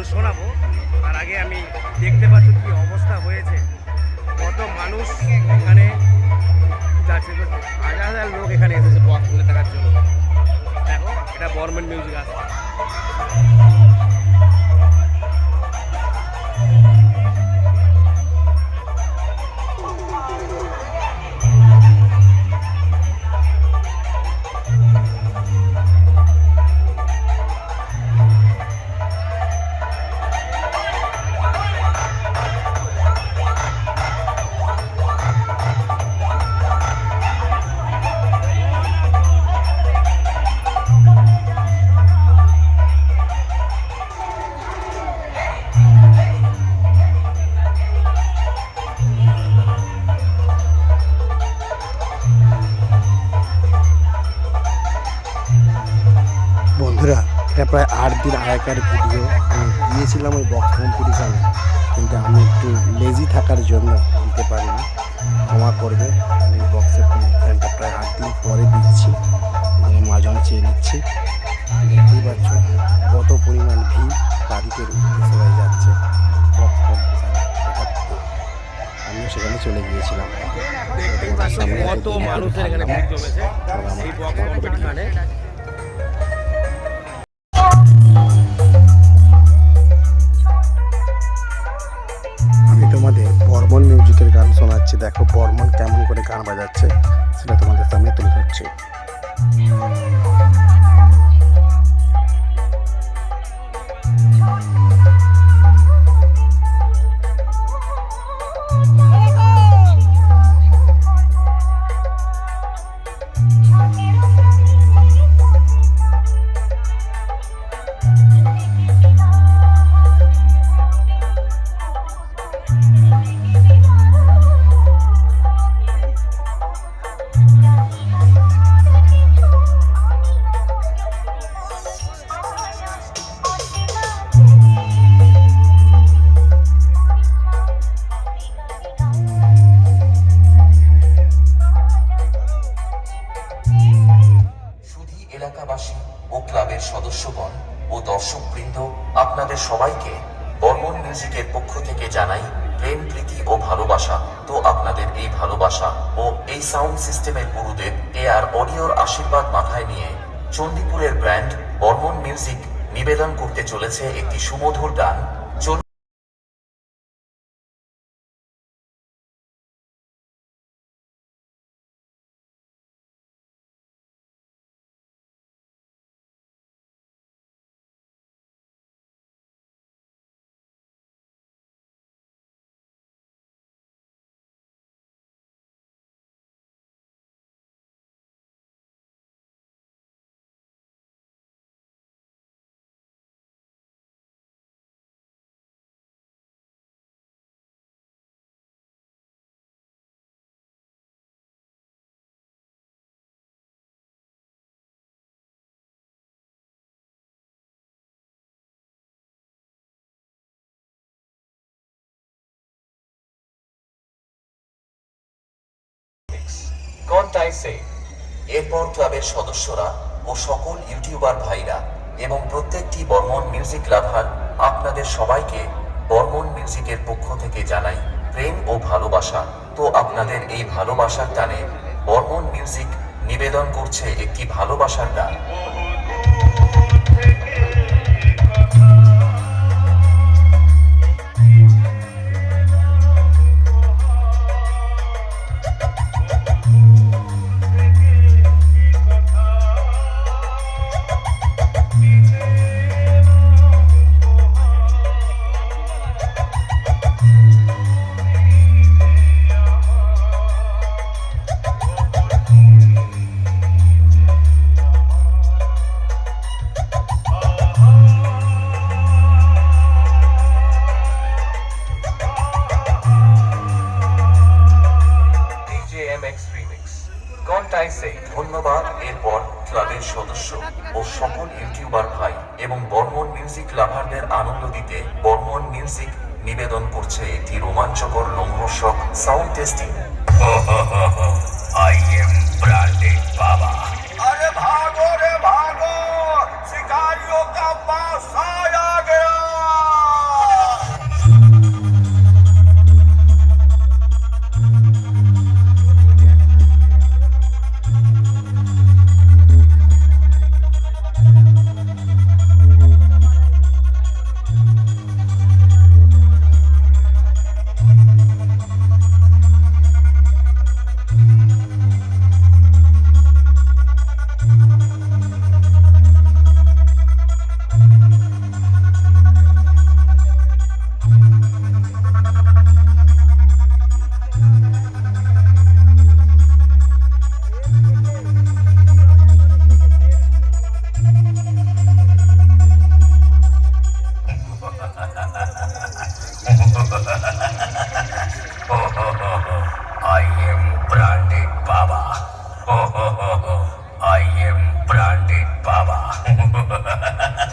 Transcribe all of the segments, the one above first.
গান শোনাবো। তার আগে আমি দেখতে পাচ্ছি কি অবস্থা হয়েছে। কত মানুষ এখানে যাচ্ছে। হাজার হাজার লোক এখানে এসেছে বক্স দেখার জন্য। দেখো, এটা গভর্নমেন্ট মিউজিক আসছে। এটা প্রায় আট দিন আগেকার ভিডিও আমি দিয়েছিলাম ওই বক্স কম্পিটিশানে কিন্তু আমি একটু লেজি থাকার জন্য দিতে পারিনি। ক্ষমা করবে, আমি বক্সের কম্পিটিশানটা প্রায় আট দিন পরে দিচ্ছি মাজন চেয়ে নিচ্ছি। দেখতেই পাচ্ছ কত পরিমাণ ভিড় বাড়িতে সবাই যাচ্ছে বক্স আমিও সেখানে চলে গিয়েছিলাম। কত মানুষের এখানে শোনাচ্ছি দেখো বর্মন কেমন করে গান বাজাচ্ছে সেটা তোমাদের সামনে তুলে ধরছি। আপনাদের এই ভালোবাসা ও এই সাউন্ড সিস্টেমের গুরুদেব এ আর অডিওর আশীর্বাদ মাথায় নিয়ে চণ্ডীপুরের ব্র্যান্ড বর্মন মিউজিক নিবেদন করতে চলেছে একটি সুমধুর গান। এরপর ক্লাবের সদস্যরা ও সকল ইউটিউবার ভাইরা এবং প্রত্যেকটি বর্মন মিউজিক লাভার আপনাদের সবাইকে বর্মন মিউজিকের পক্ষ থেকে জানাই প্রেম ও ভালোবাসা। তো আপনাদের এই ভালোবাসার টানে বর্মন মিউজিক নিবেদন করছে একটি ভালোবাসার গান। সদস্য ও সকল ইউটিউবার ভাই এবং বর্মন মিউজিক লাভারদের আনন্দ দিতে বর্মন মিউজিক নিবেদন করছে এটি রোমাঞ্চকর লোমহর্ষক sound testing. I am branded বাবা। আরে ভাগো রে ভাগো শিকারিও কা পাস আ গয়া।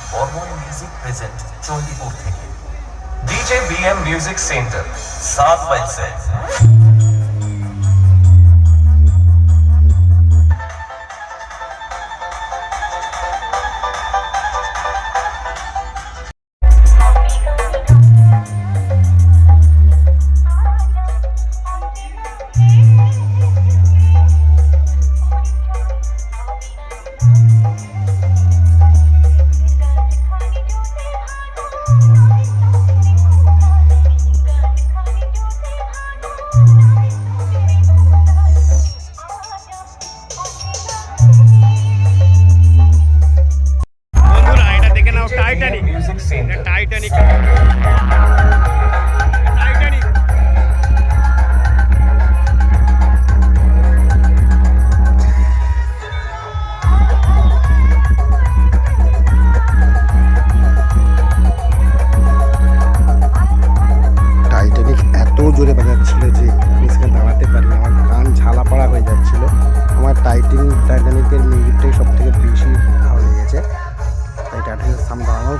Hormone Music present twenty four. DJ BM Music Center, South Wales. Huh?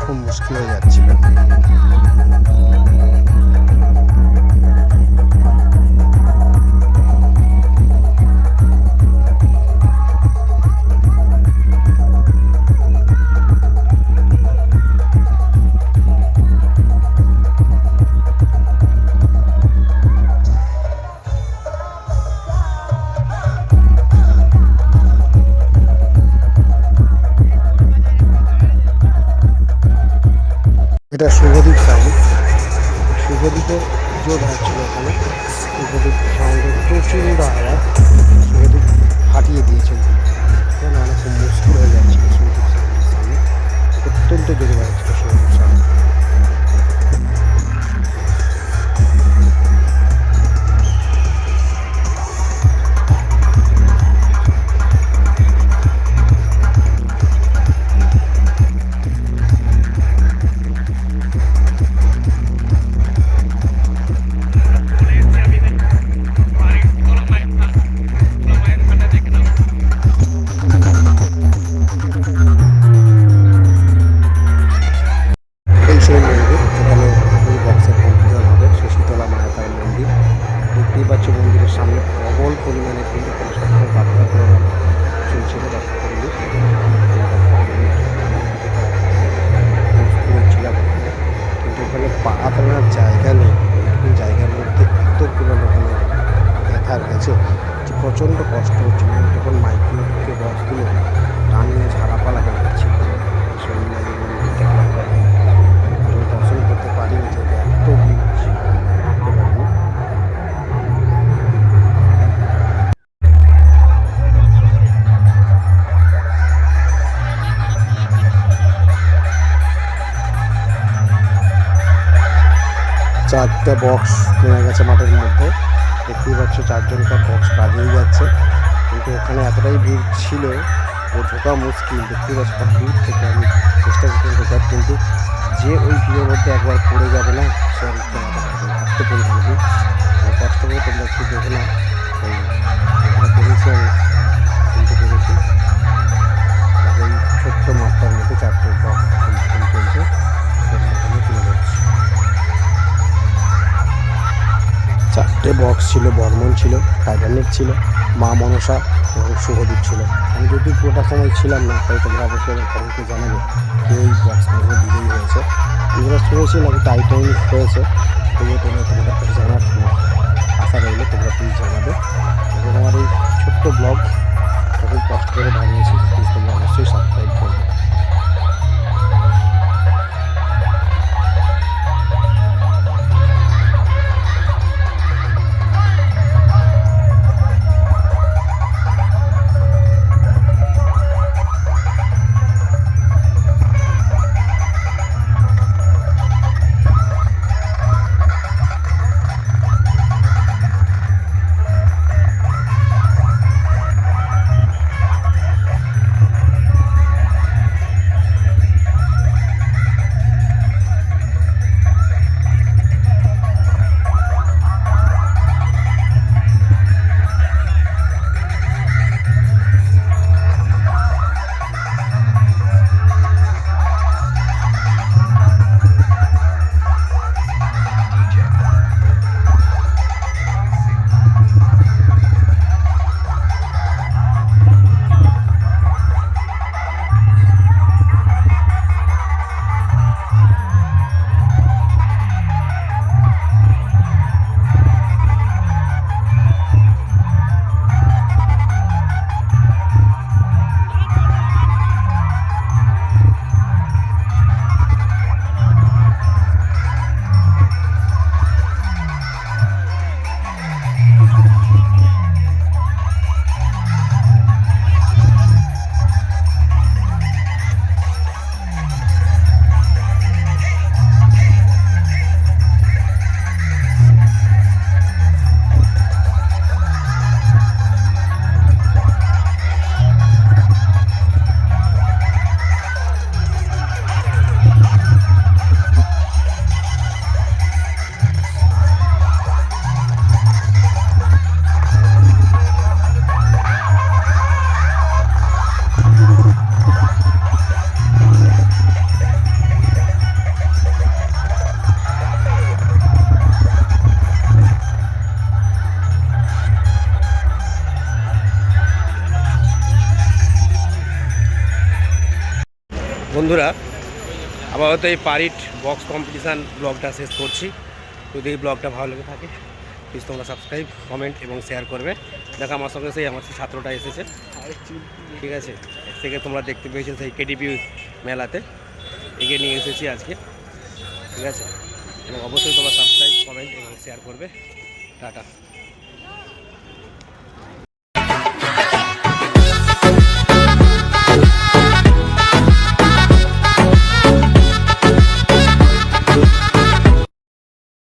খুব মুশকিল হয়ে যাচ্ছিল এটা শুভদীপ সাউন্ড শুভদীপের যোধা ছিল ওখানে শুভদীপ সাউন্ডের প্রচণ্ড আয়া শুভদীপ ফাটিয়ে দিয়েছেন কেন? অনেক মুশকিল হয়ে যাচ্ছিল শুভদীপ সাউন্ডের সামনে। অত্যন্ত জোরে বাজাচ্ছিল প্রচণ্ড কষ্ট হচ্ছিল যখন মাইক্রোকে বক্সগুলো টানিয়ে ঝাড়াপালা হয়ে যাচ্ছিল সেই মন্দিরটাকে আমরা দর্শন করতে পারিনি যে এত ভিড় ছিল করতে পারিনি চারটে বক্স নেমে গেছে মাঠের মধ্যে। দেখতেই পাচ্ছ চারজনকার বক্স কাজেই যাচ্ছে। কিন্তু ওখানে এতটাই ভিড় ছিল ও ঢোকা মুশকিল। দেখতেই পাচ্ছ দূর থেকে আমি চেষ্টা করতে ঢোকার, কিন্তু যে ওই ভিড়ের মধ্যে একবার পড়ে যাবে না সে আমি কষ্ট করে তোমরা একটু দেখে না আমি, কিনতে পেরেছি ছোট্ট মাঠটার চারটে বক্স ছিল, বর্মন ছিল টাইটানিক ছিল, মা মনসা এবং শুভদীপ ছিল। আমি যদি পুরোটা সময় ছিলাম না তাই তোমরা অবশ্যই কমেন্টে জানাবে যে এই বক্সগুলো বিজয়ী হয়েছে। আমি যেটা শুনেছি নাকি টাইটানিক হয়েছে তবুও তোমরা তোমাদের কাছে জানার আশা রইলে, তোমরা প্লিজ জানাবে। এবং আমার এই ছোট্ট ব্লগ খুব কষ্ট করে বানিয়েছি প্লিজ তোমরা অবশ্যই সাবস্ক্রাইব করবে। বন্ধুরা, আপাতত এই পারিট বক্স কম্পিটিশান ব্লগটা শেষ করছি। যদি এই ব্লগটা ভালো লেগে থাকে প্লিজ তোমরা সাবস্ক্রাইব কমেন্ট এবং শেয়ার করবে। দেখো, আমার সঙ্গে সেই আমার ছাত্রটা এসেছে। ঠিক আছে? থেকে তোমরা দেখতে পেয়েছ সেই কেডিপি মেলাতে। একে নিয়ে এসেছি আজকে। ঠিক আছে? এবং অবশ্যই তোমরা সাবস্ক্রাইব কমেন্ট এবং শেয়ার করবে। টাটা।